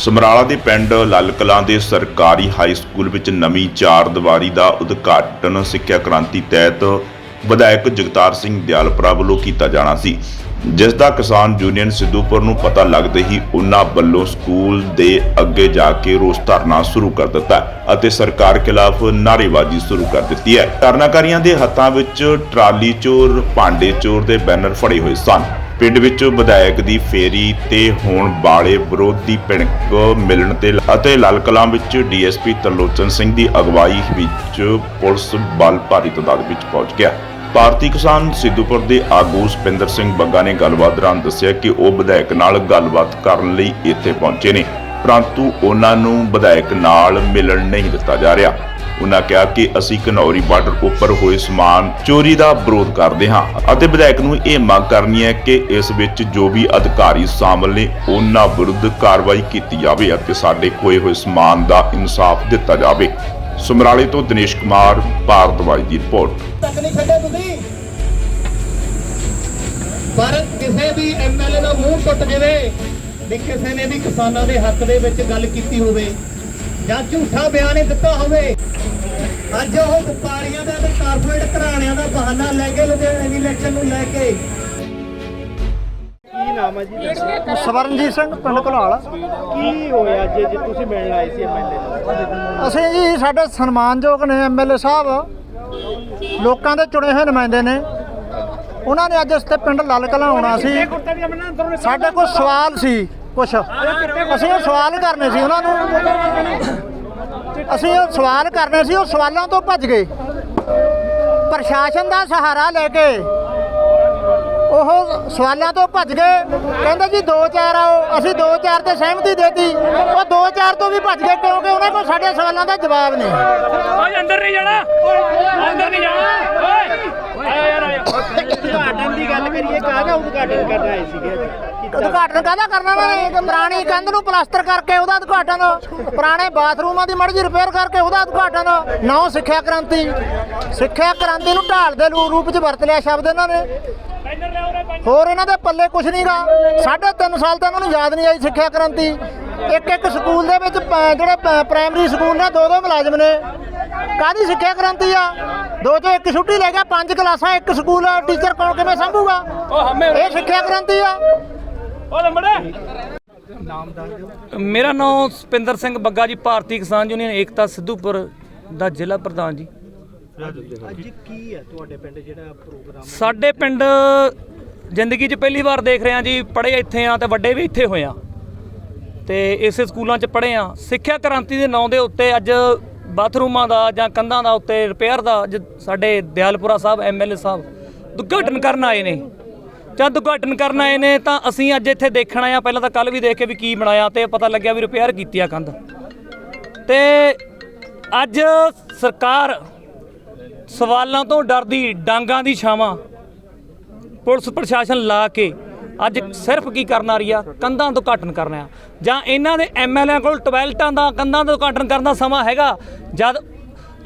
ਸਮਰਾਲਾ ਦੇ ਪਿੰਡ ਲਾਲ ਕਲਾਂ ਦੇ ਸਰਕਾਰੀ ਹਾਈ ਸਕੂਲ ਵਿੱਚ ਨਵੀਂ ਚਾਰ ਦੀਵਾਰੀ ਦਾ ਉਦਘਾਟਨ ਸਿੱਖਿਆ ਕ੍ਰਾਂਤੀ ਤਹਿਤ ਵਿਧਾਇਕ ਜਗਤਾਰ ਸਿੰਘ ਦਿਆਲਪੁਰਾ ਵੱਲੋਂ ਕੀਤਾ ਜਾਣਾ ਸੀ, ਜਿਸ ਦਾ ਕਿਸਾਨ ਯੂਨੀਅਨ ਸਿੱਧੂਪੁਰ ਨੂੰ ਪਤਾ ਲੱਗਦੇ ਹੀ ਉਹਨਾਂ ਵੱਲੋਂ ਸਕੂਲ ਦੇ ਅੱਗੇ ਜਾ ਕੇ ਰੋਸ ਧਰਨਾ ਸ਼ੁਰੂ ਕਰ ਦਿੱਤਾ ਅਤੇ ਸਰਕਾਰ ਖਿਲਾਫ ਨਾਅਰੇਬਾਜ਼ੀ ਸ਼ੁਰੂ ਕਰ ਦਿੱਤੀ ਹੈ। ਧਰਨਾਕਾਰੀਆਂ ਦੇ ਹੱਥਾਂ ਵਿੱਚ ਟਰਾਲੀ ਚੋਰ, ਭਾਂਡੇ ਚੋਰ ਦੇ ਬੈਨਰ ਫੜੇ ਹੋਏ ਸਨ। ਪਿੰਡ ਵਿੱਚ ਵਿਧਾਇਕ ਦੀ ਫੇਰੀ ਤੇ ਹੋਣ ਵਾਲੇ ਵਿਰੋਧੀ ਭਿਣਕ ਮਿਲਣ ਤੇ ਅਤੇ ਲਾਲ ਕਲਾਂ ਵਿੱਚ ਡੀਐਸਪੀ ਤਰਲੋਚਨ ਸਿੰਘ ਦੀ ਅਗਵਾਈ ਵਿੱਚ ਪੁਲਿਸ ਬਲ ਭਾਰੀ ਤਾਦਾਦ ਵਿੱਚ ਪਹੁੰਚ ਗਿਆ। ਭਾਰਤੀ ਕਿਸਾਨ ਸਿੱਧੂਪੁਰ ਦੇ ਆਗੂ ਸੁਪਿੰਦਰ ਸਿੰਘ ਬੱਗਾ ਨੇ ਗੱਲਬਾਤ ਦੌਰਾਨ ਦੱਸਿਆ ਕਿ ਉਹ ਵਿਧਾਇਕ ਨਾਲ ਗੱਲਬਾਤ ਕਰਨ ਲਈ ਇੱਥੇ ਪਹੁੰਚੇ ਨੇ, ਪਰੰਤੂ ਉਹਨਾਂ ਨੂੰ ਵਿਧਾਇਕ ਨਾਲ ਮਿਲਣ ਨਹੀਂ ਦਿੱਤਾ ਜਾ ਰਿਹਾ। ਉਹਨਾਂ ਕਿਹਾ ਕਿ ਅਸੀਂ ਘਨੌਰੀ ਬਾਰਡਰ ਉੱਪਰ ਹੋਏ ਸਮਾਨ ਚੋਰੀ ਦਾ ਵਿਰੋਧ ਕਰਦੇ ਹਾਂ ਅਤੇ ਵਿਧਾਇਕ ਨੂੰ ਇਹ ਮੰਗ ਕਰਨੀ ਹੈ ਕਿ ਇਸ ਵਿੱਚ ਜੋ ਵੀ ਅਧਿਕਾਰੀ ਸ਼ਾਮਲ ਨੇ ਉਹਨਾਂ ਵਿਰੁੱਧ ਕਾਰਵਾਈ ਕੀਤੀ ਜਾਵੇ ਅਤੇ ਸਾਡੇ ਖੋਏ ਹੋਏ ਸਮਾਨ ਦਾ ਇਨਸਾਫ ਦਿੱਤਾ ਜਾਵੇ। ਸਮਰਾਲੇ ਤੋਂ ਦਿਨੇਸ਼ ਕੁਮਾਰ ਭਾਰਤਵਾਜ ਦੀ ਰਿਪੋਰਟ। ਤੱਕ ਨਹੀਂ ਛੱਡੇ ਤੁਸੀਂ? ਪਰ ਕਿਸੇ ਵੀ ਐਮਐਲਏ ਦਾ ਮੂੰਹ ਟੁੱਟ ਜਾਵੇ, ਵੀ ਕਿਸੇ ਨੇ ਵੀ ਕਿਸਾਨਾਂ ਦੇ ਹੱਕ ਦੇ ਵਿੱਚ ਗੱਲ ਕੀਤੀ ਹੋਵੇ ਜਾਂ ਝੂਠਾ ਬਿਆਨ ਹੀ ਦਿੱਤਾ ਹੋਵੇ। ਅੱਜ ਉਹ ਵਪਾਰੀਆਂ ਦਾ ਤੇ ਕਾਰਪੋਰੇਟ ਘਰਾਣਿਆਂ ਦਾ ਬਹਾਨਾ ਲੈ ਕੇ ਲੁਧਿਆਣੇ ਦੀ ਇਲੈਕਸ਼ਨ ਨੂੰ ਲੈ ਕੇ। ਕੀ ਨਾਮ ਹੈ ਜੀ? ਦੱਸੋ ਸਵਰਨਜੀਤ ਸਿੰਘ ਪਿੰਡ ਘਲਾਲ। ਕੀ ਹੋਇਆ ਜੇ ਜੇ ਤੁਸੀਂ ਮਿਲਣ ਆਏ ਸੀ ਐਮਐਲਏ ਨਾਲ? ਅਸੀਂ ਜੀ ਸਾਡੇ ਸਨਮਾਨਯੋਗ ਨੇ ਐਮਐਲਏ ਸਾਹਿਬ। ਲੋਕਾਂ ਦੇ ਚੁਣੇ ਹੋਏ ਨੁਮਾਇੰਦੇ ਨੇ। ਉਹਨਾਂ ਨੇ ਅੱਜ ਇਸ ਤੇ ਪਿੰਡ ਲਲ ਕਲਾਂ ਆਉਣਾ ਸੀ। ਸਾਡੇ ਕੋਲ ਸਵਾਲ ਸੀ। ਕੁਛ। ਅਸੀਂ ਉਹ ਸਵਾਲ ਕਰਨੇ ਸੀ ਉਹਨਾਂ ਨੂੰ। ਅਸੀਂ ਉਹ ਸਵਾਲ ਕਰਨੇ ਸੀ, ਉਹ ਸਵਾਲਾਂ ਤੋਂ ਭੱਜ ਗਏ। ਪ੍ਰਸ਼ਾਸਨ ਦਾ ਸਹਾਰਾ ਲੈ ਕੇ ਉਹ ਸਵਾਲਾਂ ਤੋਂ ਭੱਜ ਗਏ। ਕਹਿੰਦੇ ਜੀ 2-4 ਆਓ ਅਸੀਂ 2-4 ਤੇ ਸਹਿਮਤੀ ਦੇਤੀ। ਉਹ 2-4 ਤੋਂ ਵੀ ਭੱਜ ਗਏ ਕਿਉਂਕਿ ਉਹਨਾਂ ਕੋਲ ਸਾਡੇ ਸਵਾਲਾਂ ਦਾ ਜਵਾਬ ਨਹੀਂ। ਓਏ ਅੰਦਰ ਨਹੀਂ ਜਾਣਾ। ਅੰਦਰ ਨਹੀਂ ਜਾਣਾ। ਓਏ। ਆਇਆ ਯਾਰ ਆਇਆ ਉਦਘਾਟਨ ਦੀ ਗੱਲ ਕਰੀਏ ਕਾਹਦਾ ਉਦਘਾਟਨ ਕਰਨ ਆਏ ਸੀਗੇ? ਉਦਘਾਟਨ ਕਾਹਦਾ ਕਰਨਾ ਨੇ ਇੱਕ ਪੁਰਾਣੀ ਕੰਧ ਨੂੰ ਪਲਾਸਟਰ ਕਰਕੇ ਉਹਦਾ ਉਦਘਾਟਨ। ਪੁਰਾਣੇ ਬਾਥਰੂਮਾਂ ਦੀ ਮੜੀ ਰਿਪੇਅਰ ਕਰਕੇ ਉਹਦਾ ਉਦਘਾਟਨ। ਨੌ ਸਿੱਖਿਆ ਕ੍ਰਾਂਤੀ। ਸਿੱਖਿਆ ਕ੍ਰਾਂਤੀ ਨੂੰ ਢਾਲ ਦੇ ਰੂਪ 'ਚ ਵਰਤ ਲਿਆ ਸ਼ਬਦ ਇਹਨਾਂ ਨੇ। ਹੋਰ ਇਹਨਾਂ ਦੇ ਪੱਲੇ ਕੁਝ ਨਹੀਂਗਾ ਸਾਢੇ ਤਿੰਨ ਸਾਲ ਤਾਂ ਇਹਨਾਂ ਨੂੰ ਯਾਦ ਨਹੀਂ ਆਈ ਸਿੱਖਿਆ ਕ੍ਰਾਂਤੀ ਇੱਕ ਇੱਕ ਸਕੂਲ ਦੇ ਵਿੱਚ ਜਿਹੜੇ ਪ੍ਰਾਇਮਰੀ ਸਕੂਲ ਨੇ ਦੋ ਦੋ ਮੁਲਾਜ਼ਮ ਨੇ। ਕਾਦੀ ਸਿੱਖਿਆ ਕ੍ਰਾਂਤੀ ਆ? ਦੋ ਤੋਂ ਇੱਕ ਛੁੱਟੀ ਲੈ ਗਿਆ ਪੰਜ ਕਲਾਸਾਂ ਇੱਕ ਸਕੂਲ ਆ ਟੀਚਰ ਕੌਣ ਕਿਵੇਂ ਸੰਭੂਗਾ? ਇਹ ਸਿੱਖਿਆ ਕ੍ਰਾਂਤੀ ਆ। ਓ ਲੰਬੜੇ। ਮੇਰਾ ਨਾਮ ਸਪਿੰਦਰ ਸਿੰਘ ਬੱਗਾ ਜੀ ਭਾਰਤੀ ਕਿਸਾਨ ਯੂਨੀਅਨ ਏਕਤਾ ਸਿੱਧੂਪੁਰ ਦਾ ਜ਼ਿਲ੍ਹਾ ਪ੍ਰਧਾਨ ਜੀ। ਅੱਜ ਕੀ ਹੈ ਤੁਹਾਡੇ ਪਿੰਡ ਜਿਹੜਾ ਪ੍ਰੋਗਰਾਮ ਸਾਡੇ ਪਿੰਡ ਜ਼ਿੰਦਗੀ 'ਚ ਪਹਿਲੀ ਵਾਰ ਦੇਖ ਰਹੇ ਹਾਂ ਜੀ ਪੜ੍ਹੇ ਇੱਥੇ ਆ ਤੇ ਵੱਡੇ ਵੀ ਇੱਥੇ ਹੋਏ ਆ ਤੇ ਇਸੇ ਸਕੂਲਾਂ 'ਚ ਪੜ੍ਹੇ ਆ ਸਿੱਖਿਆ ਕ੍ਰਾਂਤੀ ਦੇ ਨਾਂ ਦੇ ਉੱਤੇ ਅੱਜ ਬਾਥਰੂਮਾਂ ਦਾ ਜਾਂ ਕੰਧਾਂ ਦਾ ਉੱਤੇ ਰਿਪੇਅਰ ਦਾ ਅੱਜ ਸਾਡੇ ਦਿਆਲਪੁਰਾ ਸਾਹਿਬ ਐਮਐਲਏ ਸਾਹਿਬ ਉਦਘਾਟਨ ਕਰਨ ਆਏ ਨੇ। ਜਦ ਉਦਘਾਟਨ ਕਰਨ ਆਏ ਨੇ ਤਾਂ ਅਸੀਂ ਅੱਜ ਇੱਥੇ ਦੇਖਣ ਆਏ ਆ ਪਹਿਲਾਂ ਤਾਂ ਕੱਲ ਵੀ ਦੇਖ ਕੇ ਵੀ ਕੀ ਬਣਾਇਆ ਤੇ ਪਤਾ ਲੱਗਿਆ ਵੀ ਰਿਪੇਅਰ ਕੀਤੀ ਆ ਕੰਧ। ਤੇ ਅੱਜ ਸਰਕਾਰ ਸਵਾਲਾਂ ਤੋਂ ਡਰਦੀ ਡਾਂਗਾਂ ਦੀ ਛਾਵਾਂ। ਪੁਲਿਸ ਪ੍ਰਸ਼ਾਸਨ ਲਾ ਕੇ ਅੱਜ ਸਿਰਫ ਕੀ ਕਰਨ ਆ ਰਹੀ ਆ? ਕੰਧਾਂ ਤੋਂ ਘਟਨ ਕਰਨਾ ਜਾਂ ਇਹਨਾਂ ਦੇ ਐਮਐਲਏ ਕੋਲ ਟਵੈਲਟਾਂ ਦਾ, ਕੰਧਾਂ ਤੋਂ ਘਟਨ ਕਰਨ ਦਾ ਸਮਾਂ ਹੈਗਾ? ਜਦ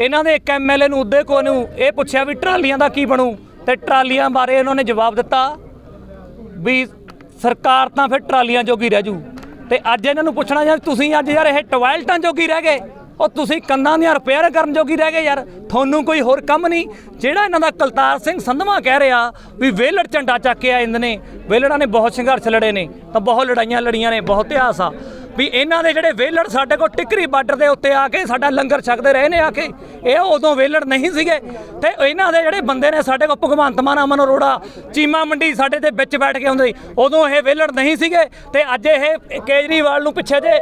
ਇਹਨਾਂ ਦੇ ਇੱਕ ਐਮਐਲਏ ਨੂੰ ਉਦੇ ਕੋ ਨੂੰ ਇਹ ਪੁੱਛਿਆ ਵੀ ਟਰਾਲੀਆਂ ਦਾ ਕੀ ਬਣੂ? ਤੇ ਟਰਾਲੀਆਂ ਬਾਰੇ ਉਹਨਾਂ ਨੇ ਜਵਾਬ ਦਿੱਤਾ ਵੀ ਸਰਕਾਰ ਤਾਂ ਫਿਰ ਟਰਾਲੀਆਂ ਜੋਗੀ ਰਹਿ ਜੂ। ਤੇ ਅੱਜ ਇਹਨਾਂ ਨੂੰ ਪੁੱਛਣਾ ਯਾਰ ਤੁਸੀਂ ਅੱਜ ਯਾਰ ਇਹ ਟਵਾਇਲਟਾਂ ਜੋਗੀ ਰਹਿ ਗਏ? ਉਹ ਤੁਸੀਂ ਕੰਧਾਂ ਦੀਆਂ ਰਿਪੇਅਰ ਕਰਨ ਜੋਗੀ ਰਹਿ ਗਏ ਯਾਰ। ਤੁਹਾਨੂੰ ਕੋਈ ਹੋਰ ਕੰਮ ਨਹੀਂ। ਜਿਹੜਾ ਇਹਨਾਂ ਦਾ ਕਲਤਾਰ ਸਿੰਘ ਸੰਧਵਾ ਕਹਿ ਰਿਹਾ ਵੀ ਵੇਲੜ ਝੰਡਾ ਚੱਕ ਕੇ ਆਏ ਇਹਨਾਂ ਨੇ, ਵੇਲੜਾਂ ਨੇ ਬਹੁਤ ਸੰਘਰਸ਼ ਲੜੇ ਨੇ, ਤਾਂ ਬਹੁਤ ਲੜਾਈਆਂ ਲੜੀਆਂ ਨੇ, ਬਹੁਤ ਇਤਿਹਾਸ ਆ। ਵੀ ਇਹਨਾਂ ਦੇ ਜਿਹੜੇ ਵੇਲੜ ਸਾਡੇ ਕੋਲ ਟਿਕਰੀ ਬਾਰਡਰ ਦੇ ਉੱਤੇ ਆ ਕੇ ਸਾਡਾ ਲੰਗਰ ਛਕਦੇ ਰਹੇ ਨੇ ਆ ਕੇ, ਇਹ ਉਦੋਂ ਵੇਲੜ ਨਹੀਂ ਸੀਗੇ। ਤੇ ਇਹਨਾਂ ਦੇ ਜਿਹੜੇ ਬੰਦੇ ਨੇ ਸਾਡੇ ਕੋਲ ਭਗਵੰਤ ਮਾਨ, ਅਮਨ ਅਰੋੜਾ, ਚੀਮਾ ਮੰਡੀ ਸਾਡੇ ਦੇ ਵਿੱਚ ਬੈਠ ਕੇ ਹੁੰਦੇ ਸੀ। ਉਦੋਂ ਇਹ ਵੇਲੜ ਨਹੀਂ ਸੀਗੇ। ਤੇ ਅੱਜ ਇਹ ਕੇਜਰੀਵਾਲ ਨੂੰ ਪਿੱਛੇ ਜੇ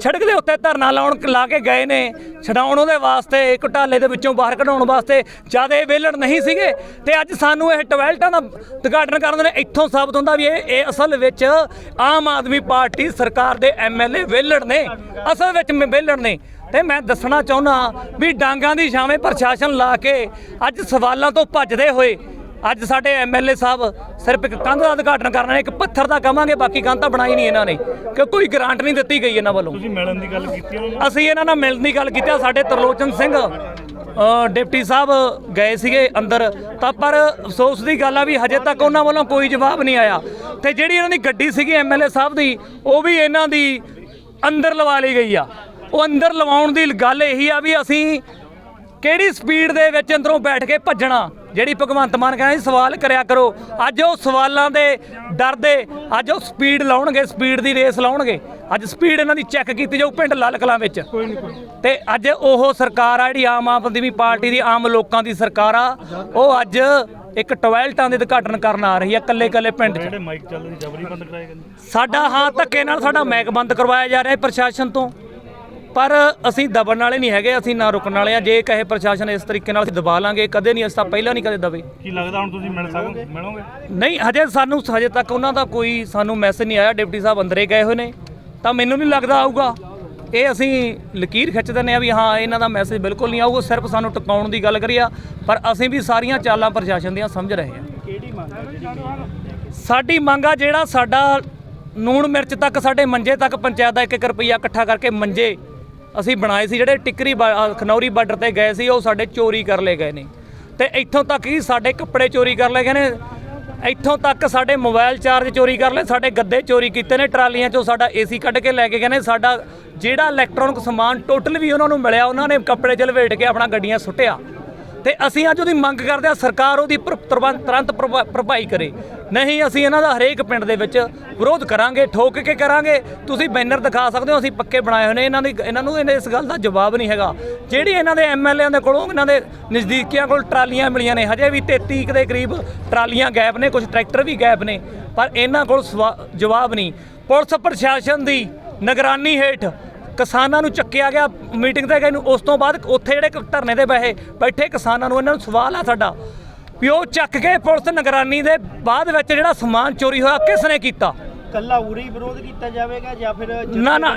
ਸੜਕ ਦੇ ਉੱਤੇ ਧਰਨਾ ਲਾਉਣ ਲਾ ਕੇ ਗਏ ਨੇ, ਛਡਾਉਣ ਉਹਦੇ ਵਾਸਤੇ ਘੁਟਾਲੇ ਦੇ ਵਿੱਚੋਂ ਬਾਹਰ ਕਢਾਉਣ ਵਾਸਤੇ ਜਦ ਇਹ ਵੇਲੜ ਨਹੀਂ ਸੀਗੇ। ਤੇ ਅੱਜ ਸਾਨੂੰ ਇਹ ਟਵੈਲਟਾਂ ਦਾ ਉਦਘਾਟਨ ਕਰਨ ਦੇ ਇੱਥੋਂ ਸਾਬਤ ਹੁੰਦਾ ਵੀ ਇਹ ਇਹ ਅਸਲ ਵਿੱਚ ਆਮ ਆਦਮੀ ਪਾਰਟੀ ਸਰਕਾਰ ਦੇ ਐਮਐਲਏ ਵੇਲੜ ਨੇ, ਅਸਲ ਵਿੱਚ ਮ- ਵੇਲੜ ਨੇ। ਤੇ ਮੈਂ ਦੱਸਣਾ ਚਾਹੁੰਦਾ ਵੀ ਡਾਂਗਾਂ ਦੀ ਛਾਵੇਂ ਪ੍ਰਸ਼ਾਸਨ ਲਾ ਕੇ ਅੱਜ ਸਵਾਲਾਂ ਤੋਂ ਭੱਜਦੇ ਹੋਏ ਅੱਜ ਸਾਡੇ ਐਮਐਲਏ ਸਾਹਿਬ ਸਿਰਫ ਇੱਕ ਕੰਧ ਦਾ ਉਦਘਾਟਨ ਕਰਨਾ ਹੈ ਇੱਕ ਪੱਥਰ ਦਾ ਕਵਾਂਗੇ ਬਾਕੀ ਕੰਧ ਤਾਂ ਬਣਾਈ ਨਹੀਂ ਇਹਨਾਂ ਨੇ ਕਿ ਕੋਈ ਗ੍ਰਾਂਟ ਨਹੀਂ ਦਿੱਤੀ ਗਈ ਇਹਨਾਂ ਵੱਲੋਂ। ਤੁਸੀਂ ਮਿਲਣ ਦੀ ਗੱਲ ਕੀਤੀ ਅਸੀਂ ਇਹਨਾਂ ਨਾਲ ਮਿਲਣ ਦੀ ਗੱਲ ਕੀਤੀ ਸਾਡੇ ਤਰਲੋਚਨ ਸਿੰਘ ਡਿਪਟੀ ਸਾਹਿਬ ਗਏ ਸੀਗੇ ਅੰਦਰ ਤਾਂ ਪਰ ਅਫਸੋਸ ਦੀ ਗੱਲ ਆ ਵੀ ਹਜੇ ਤੱਕ ਉਹਨਾਂ ਵੱਲੋਂ ਕੋਈ ਜਵਾਬ ਨਹੀਂ ਆਇਆ। ਤੇ ਜਿਹੜੀ ਇਹਨਾਂ ਦੀ ਗੱਡੀ ਸੀਗੀ ਐਮਐਲਏ ਸਾਹਿਬ ਦੀ ਉਹ ਵੀ ਇਹਨਾਂ ਦੀ ਅੰਦਰ ਲਵਾ ਲਈ ਗਈ ਆ। ਉਹ ਅੰਦਰ ਲਵਾਉਣ ਦੀ ਗੱਲ ਇਹੀ ਆ ਵੀ ਅਸੀਂ ਕਿਹੜੀ ਸਪੀਡ ਦੇ ਵਿੱਚ ਅੰਦਰੋਂ ਬੈਠ ਕੇ ਭੱਜਣਾ। ਜਿਹੜੀ ਭਗਵੰਤ ਮਾਨ ਕਹਿੰਦਾ ਸੀ ਸਵਾਲ ਕਰਿਆ ਕਰੋ। ਅੱਜ ਉਹ ਸਵਾਲਾਂ ਦੇ ਡਰ ਦੇ ਅੱਜ ਉਹ ਸਪੀਡ ਲਾਉਣਗੇ ਸਪੀਡ ਦੀ ਰੇਸ ਲਾਉਣਗੇ। ਅੱਜ ਸਪੀਡ ਇਹਨਾਂ ਦੀ ਚੈੱਕ ਕੀਤੀ ਜਾਊ ਪਿੰਡ ਲਾਲ ਕਲਾਂ ਵਿੱਚ। ਤੇ ਅੱਜ ਉਹ ਸਰਕਾਰ ਆ ਜਿਹੜੀ ਆਮ ਆਦਮੀ ਪਾਰਟੀ ਦੀ ਆਮ ਲੋਕਾਂ ਦੀ ਸਰਕਾਰ ਆ ਉਹ ਅੱਜ ਇੱਕ ਟੋਇਲਟਾਂ ਦੇ ਉਦਘਾਟਨ ਕਰਨ ਆ ਰਹੀ ਆ ਕੱਲੇ ਕੱਲੇ ਪਿੰਡ 'ਚ। ਮਾਈਕ ਸਾਡਾ ਹਾਂ ਧੱਕੇ ਨਾਲ ਸਾਡਾ ਮੈਕ ਬੰਦ ਕਰਵਾਇਆ ਜਾ ਰਿਹਾ ਹੈ ਪ੍ਰਸ਼ਾਸਨ ਤੋਂ। ਪਰ ਅਸੀਂ ਦਬਣ ਵਾਲੇ ਨਹੀਂ ਹੈਗੇ ਅਸੀਂ ਨਾ ਰੁਕਣ ਵਾਲੇ ਆ। ਜੇ ਕਹੇ ਪ੍ਰਸ਼ਾਸਨ ਇਸ ਤਰੀਕੇ ਨਾਲ ਅਸੀਂ ਦਬਾ ਲਾਂਗੇ ਕਦੇ ਨਹੀਂ ਅਸੀਂ ਪਹਿਲਾਂ ਨਹੀਂ ਕਦੇ ਦਬੇ। ਕੀ ਲੱਗਦਾ ਹੁਣ ਤੁਸੀਂ ਮਿਲ ਸਕੋਗੇ ਮਿਲੋਗੇ? ਨਹੀਂ ਹਜੇ ਸਾਨੂੰ ਹਜੇ ਤੱਕ ਉਹਨਾਂ ਦਾ ਕੋਈ ਸਾਨੂੰ ਮੈਸੇਜ ਨਹੀਂ ਆਇਆ। ਡਿਪਟੀ ਸਾਹਿਬ ਅੰਦਰੇ ਗਏ ਹੋਏ ਨੇ। ਤਾਂ ਮੈਨੂੰ ਨਹੀਂ ਲੱਗਦਾ ਆਊਗਾ। ਇਹ ਅਸੀਂ ਲਕੀਰ ਖਿੱਚ ਦਿੰਦੇ ਆ ਵੀ ਹਾਂ ਇਹਨਾਂ ਦਾ ਮੈਸੇਜ ਬਿਲਕੁਲ ਨਹੀਂ ਆਊਗਾ। ਸਿਰਫ ਸਾਨੂੰ ਟਿਕਾਉਣ ਦੀ ਗੱਲ ਕਰੀ ਆ। ਪਰ ਅਸੀਂ ਵੀ ਸਾਰੀਆਂ ਚਾਲਾਂ ਪ੍ਰਸ਼ਾਸਨ ਦੀਆਂ ਸਮਝ ਰਹੇ ਕਿਹੜੀ ਮੰਗ ਜਿਹੜੀ ਸਾਡੀ ਮੰਗ ਆ ਜਿਹੜਾ ਸਾਡਾ ਨੂਣ ਮਿਰਚ ਤੱਕ ਸਾਡੇ ਮੰਜੇ ਤੱਕ ਪੰਚਾਇਤ ਦਾ 1-1 ਰੁਪਈਆ ਇਕੱਠਾ ਕਰਕੇ ਮੰਜੇ ਅਸੀਂ ਬਣਾਏ ਸੀ ਜਿਹੜੇ ਟਿੱਕਰੀ ਬਾ- ਖਨੌਰੀ ਬਾਰਡਰ ਤੇ ਗਏ ਸੀ, ਉਹ ਸਾਡੇ ਚੋਰੀ ਕਰ ਲਏ ਗਏ ਨੇ। ਤੇ ਇੱਥੋਂ ਤੱਕ ਕਿ ਸਾਡੇ ਕੱਪੜੇ ਚੋਰੀ ਕਰ ਲਏ ਗਏ ਨੇ। ਇੱਥੋਂ ਤੱਕ ਸਾਡੇ ਮੋਬਾਈਲ ਚਾਰਜ ਚੋਰੀ ਕਰ ਲਏ, ਸਾਡੇ ਗੱਦੇ ਚੋਰੀ ਕੀਤੇ ਨੇ, ਟਰਾਲੀਆਂ ਚੋਂ ਸਾਡਾ ਏਸੀ ਕੱਢ ਕੇ ਲੈ ਕੇ ਗਏ ਨੇ। ਸਾਡਾ ਜਿਹੜਾ ਇਲੈਕਟ੍ਰੋਨਿਕ ਸਮਾਨ ਟੋਟਲ ਵੀ ਉਹਨਾਂ ਨੂੰ ਮਿਲਿਆ, ਉਹਨਾਂ ਨੇ ਕੱਪੜੇ ਚ ਲਵੇਟ ਕੇ ਆਪਣਾ ਗੱਡੀਆਂ ਸੁੱਟਿਆ। ਤੇ ਅਸੀਂ ਅੱਜ ਉਹਦੀ ਮੰਗ ਕਰਦੇ ਆ ਸਰਕਾਰ ਉਹਦੀ ਪ੍ਰ- ਤੁਰੰਤ ਤੁਰੰਤ ਭਰਪਾਈ ਕਰੇ। ਨਹੀਂ, ਅਸੀਂ ਇਹਨਾਂ ਦਾ ਹਰੇਕ ਪਿੰਡ ਦੇ ਵਿੱਚ ਵਿਰੋਧ ਕਰਾਂਗੇ, ਠੋਕ ਕੇ ਕਰਾਂਗੇ। ਤੁਸੀਂ ਬੈਨਰ ਦਿਖਾ ਸਕਦੇ ਹੋ, ਅਸੀਂ ਪੱਕੇ ਬਣਾਏ ਹੋਏ ਨੇ। ਇਹਨਾਂ ਦੀ ਇਹਨਾਂ ਨੂੰ ਇਹਨਾਂ- ਇਸ ਗੱਲ ਦਾ ਜਵਾਬ ਨਹੀਂ ਹੈਗਾ। ਜਿਹੜੀ ਇਹਨਾਂ ਦੇ ਐਮਐਲਏਆਂ ਦੇ ਕੋਲੋਂ ਇਹਨਾਂ ਦੇ ਨਜ਼ਦੀਕੀਆਂ ਕੋਲ ਟਰਾਲੀਆਂ ਮਿਲੀਆਂ ਨੇ, ਹਜੇ ਵੀ 33 ਕੁ ਦੇ ਕਰੀਬ ਟਰਾਲੀਆਂ ਗੈਪ ਨੇ ਕੁਝ ਟਰੈਕਟਰ ਵੀ ਗੈਪ ਨੇ, ਪਰ ਇਹਨਾਂ ਕੋਲ ਸਵਾ- ਜਵਾਬ ਨਹੀਂ। ਪੁਲਿਸ ਪ੍ਰਸ਼ਾਸਨ ਦੀ ਨਿਗਰਾਨੀ ਹੇਠ ਕਿਸਾਨਾਂ ਨੂੰ ਚੱਕਿਆ ਗਿਆ ਮੀਟਿੰਗ ਤੇ ਗਏ ਨੂੰ। ਉਸ ਤੋਂ ਬਾਅਦ ਉੱਥੇ ਜਿਹੜੇ ਧਰਨੇ ਤੇ ਬੈਠੇ ਬੈਠੇ ਕਿਸਾਨਾਂ ਨੂੰ ਇਹਨਾਂ ਨੂੰ ਸਵਾਲ ਆ ਸਾਡਾ ਵੀ ਉਹ ਚੱਕ ਕੇ ਪੁਲਿਸ ਨਿਗਰਾਨੀ ਦੇ ਬਾਅਦ ਵਿੱਚ ਜਿਹੜਾ ਸਮਾਨ ਚੋਰੀ ਹੋਇਆ ਕਿਸ ਨੇ ਕੀਤਾ? ਕੱਲਾ ਉਰੇ ਹੀ ਵਿਰੋਧ ਕੀਤਾ ਜਾਵੇਗਾ ਜਾਂ ਫਿਰ ਨਾ ਨਾ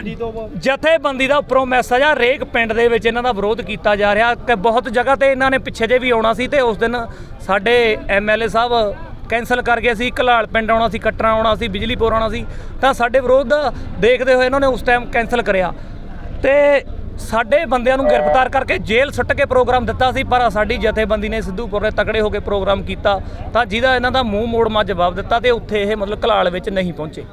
ਜਥੇਬੰਦੀ ਦਾ ਉੱਪਰੋਂ ਮੈਸੇਜ ਆ ਰੇਕ ਪਿੰਡ ਦੇ ਵਿੱਚ ਇਹਨਾਂ ਦਾ ਵਿਰੋਧ ਕੀਤਾ ਜਾ ਰਿਹਾ ਕਿ ਬਹੁਤ ਜਗ੍ਹਾ ਤੇ ਇਹਨਾਂ ਨੇ ਪਿੱਛੇ ਜੇ ਵੀ ਆਉਣਾ ਸੀ ਤੇ ਉਸ ਦਿਨ ਸਾਡੇ ਐਮਐਲਏ ਸਾਹਿਬ ਕੈਨਸਲ ਕਰ ਗਏ ਸੀ। ਕਲਾਲ ਪਿੰਡ ਆਉਣਾ ਸੀ, ਕਟਰਾ ਆਉਣਾ ਸੀ ਬਿਜਲੀਪੁਰ ਆਉਣਾ ਸੀ। ਤਾਂ ਸਾਡੇ ਵਿਰੋਧ ਦੇਖਦੇ ਹੋਏ ਇਹਨਾਂ ਨੇ ਉਸ ਟਾਈਮ ਕੈਨਸਲ ਕਰਿਆ। ਤੇ ਸਾਡੇ ਬੰਦਿਆਂ ਨੂੰ ਗ੍ਰਿਫਤਾਰ ਕਰਕੇ ਜੇਲ੍ਹ ਸੁੱਟ ਕੇ ਪ੍ਰੋਗਰਾਮ ਦਿੱਤਾ ਸੀ, ਪਰ ਸਾਡੀ ਜਥੇਬੰਦੀ ਨੇ ਸਿੱਧੂਪੁਰ ਨੇ ਤਕੜੇ ਹੋ ਕੇ ਪ੍ਰੋਗਰਾਮ ਕੀਤਾ ਤਾਂ ਜਿਹਦਾ ਇਹਨਾਂ ਦਾ ਮੂੰਹ ਮੋੜ ਮਾ ਜਵਾਬ ਦਿੱਤਾ ਤੇ ਉੱਥੇ ਇਹ ਮਤਲਬ ਕਲਾਲ ਵਿੱਚ ਨਹੀਂ ਪਹੁੰਚੇ।